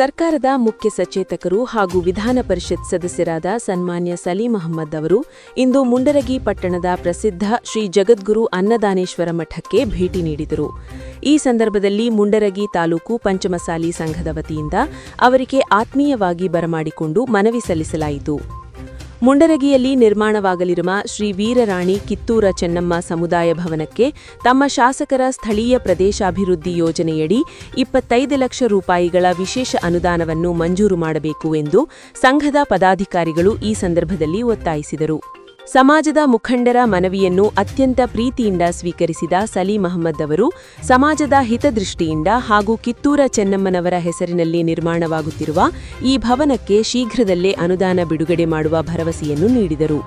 ಸರ್ಕಾರದ ಮುಖ್ಯ ಸಚೇತಕರು ಹಾಗೂ ವಿಧಾನ ಪರಿಷತ್ ಸದಸ್ಯರಾದ ಸನ್ಮಾನ್ಯ ಸಲೀಂ ಅಹಮ್ಮದ್ ಅವರು ಇಂದು ಮುಂಡರಗಿ ಪಟ್ಟಣದ ಪ್ರಸಿದ್ಧ ಶ್ರೀ ಜಗದ್ಗುರು ಅನ್ನದಾನೇಶ್ವರ ಮಠಕ್ಕೆ ಭೇಟಿ ನೀಡಿದರು. ಈ ಸಂದರ್ಭದಲ್ಲಿ ಮುಂಡರಗಿ ತಾಲೂಕು ಪಂಚಮಸಾಲಿ ಸಂಘದ ವತಿಯಿಂದ ಅವರಿಗೆ ಆತ್ಮೀಯವಾಗಿ ಬರಮಾಡಿಕೊಂಡು ಮನವಿ ಸಲ್ಲಿಸಲಾಯಿತು. ಮುಂಡರಗಿಯಲ್ಲಿ ನಿರ್ಮಾಣವಾಗಲಿರುವ ಶ್ರೀ ವೀರರಾಣಿ ಕಿತ್ತೂರ ಚೆನ್ನಮ್ಮ ಸಮುದಾಯ ಭವನಕ್ಕೆ ತಮ್ಮ ಶಾಸಕರ ಸ್ಥಳೀಯ ಪ್ರದೇಶಾಭಿವೃದ್ಧಿ ಯೋಜನೆಯಡಿ ಇಪ್ಪತ್ತೈದು ಲಕ್ಷ ರೂಪಾಯಿಗಳ ವಿಶೇಷ ಅನುದಾನವನ್ನು ಮಂಜೂರು ಮಾಡಬೇಕು ಎಂದು ಸಂಘದ ಪದಾಧಿಕಾರಿಗಳು ಈ ಸಂದರ್ಭದಲ್ಲಿ ಒತ್ತಾಯಿಸಿದರು. ಸಮಾಜದ ಮುಖಂಡರ ಮನವಿಯನ್ನು ಅತ್ಯಂತ ಪ್ರೀತಿಯಿಂದ ಸ್ವೀಕರಿಸಿದ ಸಲೀಂ ಅಹಮ್ಮದ್ ಅವರು, ಸಮಾಜದ ಹಿತದೃಷ್ಟಿಯಿಂದ ಹಾಗೂ ಕಿತ್ತೂರ ಚೆನ್ನಮ್ಮನವರ ಹೆಸರಿನಲ್ಲಿ ನಿರ್ಮಾಣವಾಗುತ್ತಿರುವ ಈ ಭವನಕ್ಕೆ ಶೀಘ್ರದಲ್ಲೇ ಅನುದಾನ ಬಿಡುಗಡೆ ಮಾಡುವ ಭರವಸೆಯನ್ನು ನೀಡಿದರು.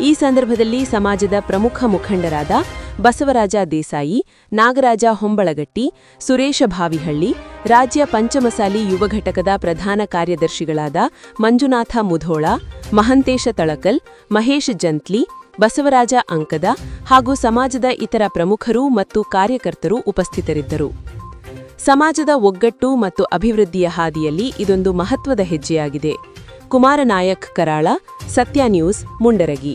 ಈ ಸಂದರ್ಭದಲ್ಲಿ ಸಮಾಜದ ಪ್ರಮುಖ ಮುಖಂಡರಾದ ಬಸವರಾಜ ದೇಸಾಯಿ, ನಾಗರಾಜ ಹೊಂಬಳಗಟ್ಟಿ, ಸುರೇಶ ಭಾವಿಹಳ್ಳಿ, ರಾಜ್ಯ ಪಂಚಮಸಾಲಿ ಯುವ ಘಟಕದ ಪ್ರಧಾನ ಕಾರ್ಯದರ್ಶಿಗಳಾದ ಮಂಜುನಾಥ ಮುಧೋಳ, ಮಹಂತೇಶ ತಳಕಲ್, ಮಹೇಶ್ ಜಂತ್ಲಿ, ಬಸವರಾಜ ಅಂಕದ ಹಾಗೂ ಸಮಾಜದ ಇತರ ಪ್ರಮುಖರು ಮತ್ತು ಕಾರ್ಯಕರ್ತರು ಉಪಸ್ಥಿತರಿದ್ದರು. ಸಮಾಜದ ಒಗ್ಗಟ್ಟು ಮತ್ತು ಅಭಿವೃದ್ಧಿಯ ಹಾದಿಯಲ್ಲಿ ಇದೊಂದು ಮಹತ್ವದ ಹೆಜ್ಜೆಯಾಗಿದೆ. ಕುಮಾರನಾಯಕ್ ಕರಾಳ ಸತ್ಯ ನ್ಯೂಸ್ ಮುಂಡರಗಿ.